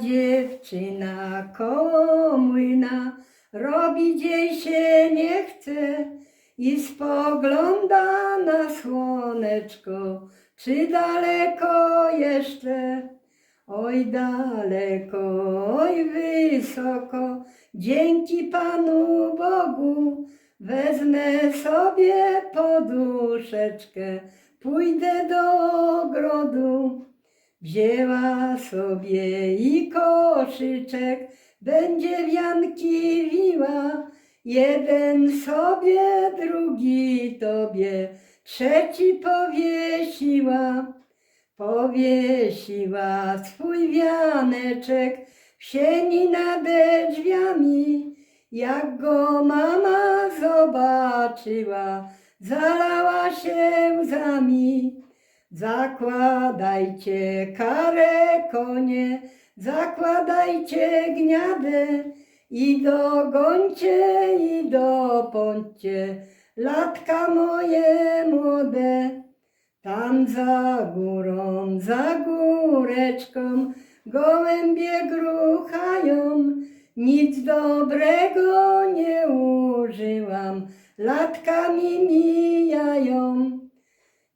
Dziewczyna koło robić jej się nie chce i spogląda na słoneczko, czy daleko jeszcze? Oj daleko, oj wysoko, dzięki Panu Bogu, wezmę sobie poduszeczkę, pójdę do ogrodu. Wzięła sobie i koszyczek, będzie wianki wiła, jeden sobie, drugi tobie, trzeci powiesiła. Powiesiła swój wianeczek w sieni nade drzwiami. Jak go mama zobaczyła, zalała się łzami. Zakładajcie karę konie, zakładajcie gniadę i dogońcie i dopądźcie latka moje młode. Tam za górą, za góreczką gołębie gruchają. Nic dobrego nie użyłam, latkami mijają.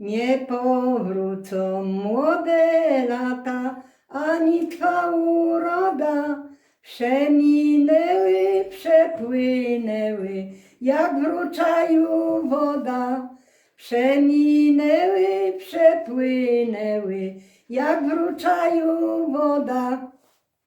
Nie powrócą młode lata, ani twa uroda. Przeminęły, przepłynęły, jak w ruczaju woda. Przeminęły, przepłynęły, jak w ruczaju woda.